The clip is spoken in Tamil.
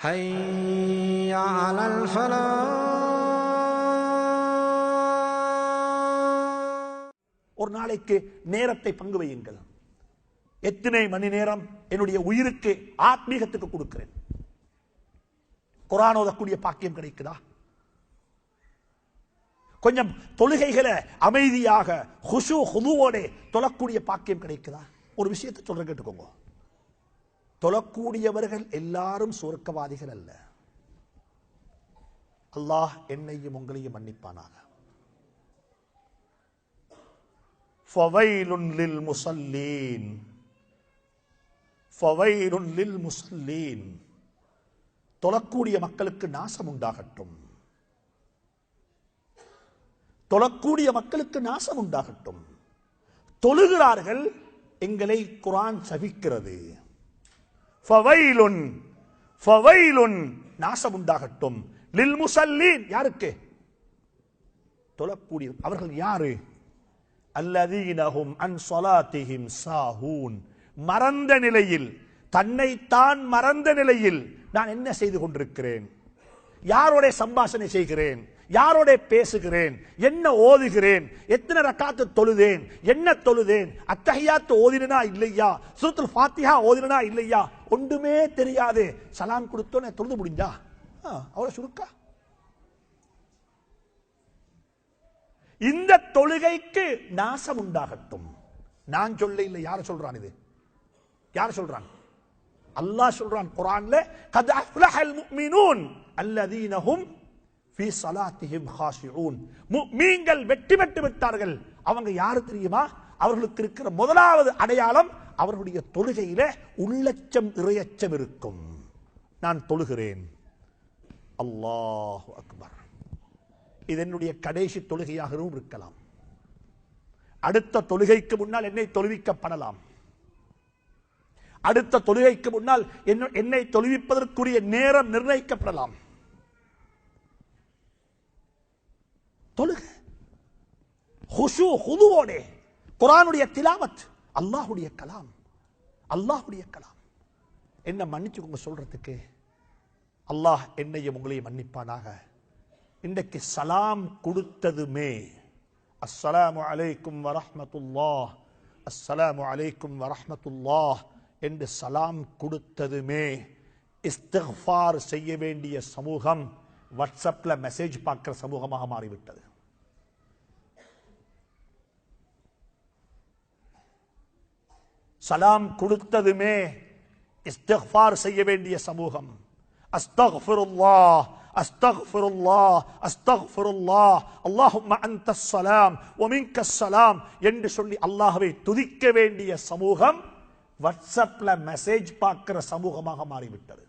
حي على الفلاح ஒரு நாளைக்கு நேரத்தை பங்கு வையுங்கள் எத்தனை மணி நேரம் என்னுடைய உயிருக்கு ஆத்மீகத்துக்கு கொடுக்கிறேன் குரான் ஓதக்கூடிய பாக்கியம் கிடைக்குதா கொஞ்சம் தொழுகைகளை அமைதியாக ஹுஷு ஹுதுவோட தொழக்கூடிய பாக்கியம் கிடைக்குதா ஒரு விஷயத்தை சொல்ற கேட்டுக்கோங்க தொழக்கூடியவர்கள் எல்லாரும் சுவர்க்கவாதிகள் அல்ல. அல்லாஹ் என்னையும் உங்களையும் மன்னிப்பானாக. ஃபவைலுன் லில் முசல்லீன். ஃபவைலுன் லில் முசல்லீன். தொழக்கூடிய மக்களுக்கு நாசம் உண்டாகட்டும் தொழக்கூடிய மக்களுக்கு நாசம் உண்டாகட்டும் தொழுகிறார்கள் எங்களை குரான் சபிக்கிறது. ஃபவைலுன் ஃபவைலுன் நாசம் உண்டாகட்டும் லில் முசல்லீன் யாருக்கு? தொழக்கூடிய அவர்கள் யாரு? அல்லதீனஹும் அன் சொலாத்திஹிம் சாஹூன் மறந்த நிலையில் தன்னைத்தான் மறந்த நிலையில் நான் என்ன செய்து கொண்டிருக்கிறேன்? யாரோட சம்பாஷணை செய்கிறேன்? யாரோட பேசுகிறேன்? என்ன ஓதுகிறேன்? எத்தனை ரக்காத்து தொழுதேன்? என்ன தொழுதேன்? அத்தகையாத்து ஓதினா இல்லையா? சூத்துல் ஃபாத்திஹா ஓதினா இல்லையா? ஒன்றுமே தெரியாது. சலாம் கொடுத்தோன்னே தொழுது முடிஞ்சா? அவ்வளோ சுருக்கா? இந்த தொழுகைக்கு நாசம் உண்டாகட்டும். நான் சொல்ல இல்லை யார் சொல்றான் இது? யார் சொல்றான்? அல்லாஹ் சொல்றான் குரான்ல கத் அஃப்லஹல் முஃமினூன் அல்லதீனஹும் ஃபீ ஸலாத்திஹிம் காஷிஊன் முஃமீன்கள் வெற்றி பெற்று விட்டார்கள். அவங்க யாரு தெரியுமா? அவர்களுக்கு இருக்கிற முதலாவது அடையாளம் அவர்களுடைய தொழுகையில உள்ளச்சம் இறையச்சம் இருக்கும். நான் தொழுகிறேன். அல்லாஹ் அக்பர். இது என்னுடைய கடைசி தொழுகையாகவும் இருக்கலாம். அடுத்த தொழுகைக்கு முன்னால் என்னை தொழுவிக்கப்படலாம். அடுத்த தொழுகைக்கு முன்னால் என்ன- என்னை தொழுவிப்பதற்குரிய நேரம் நிர்ணயிக்கப்படலாம். தொழுக. ஹுஷு குரானுடைய திலாவத். அல்லாஹுடைய கலாம். அல்லாஹுடைய கலாம். என்ன மன்னிச்சுக்கோங்க சொல்றதுக்கு. அல்லாஹ் என்னையும் உங்களையும் மன்னிப்பானாக. இன்றைக்கு சலாம் கொடுத்ததுமே. அஸ்ஸலாமு அலைக்கும் வரஹ்மத்துல்லா அஸ்ஸலாமு அலைக்கும் வரஹ்மத்துல்லாஹ் என்று சலாம் கொடுத்ததுமே. இஸ்திஃபார் செய்ய வேண்டிய சமூகம் வாட்ஸ்அப்பில் மெசேஜ் பார்க்குற சமூகமாக மாறிவிட்டது. சலாம் கொடுத்ததுமே இஸ்தஃபார் செய்ய வேண்டிய சமூகம். அஸ்தக்ஃபிருல்லாஹ் அஸ்தக்ஃபிருல்லாஹ் அஸ்தக்ஃபிருல்லாஹ் அல்லாஹும்ம அன்தஸ் ஸலாம் வ மின்கஸ் ஸலாம் என்று சொல்லி அல்லாஹ்வை துதிக்க வேண்டிய சமூகம் வாட்ஸ்அப்ல மெசேஜ் பார்க்கிற சமூகமாக மாறிவிட்டது.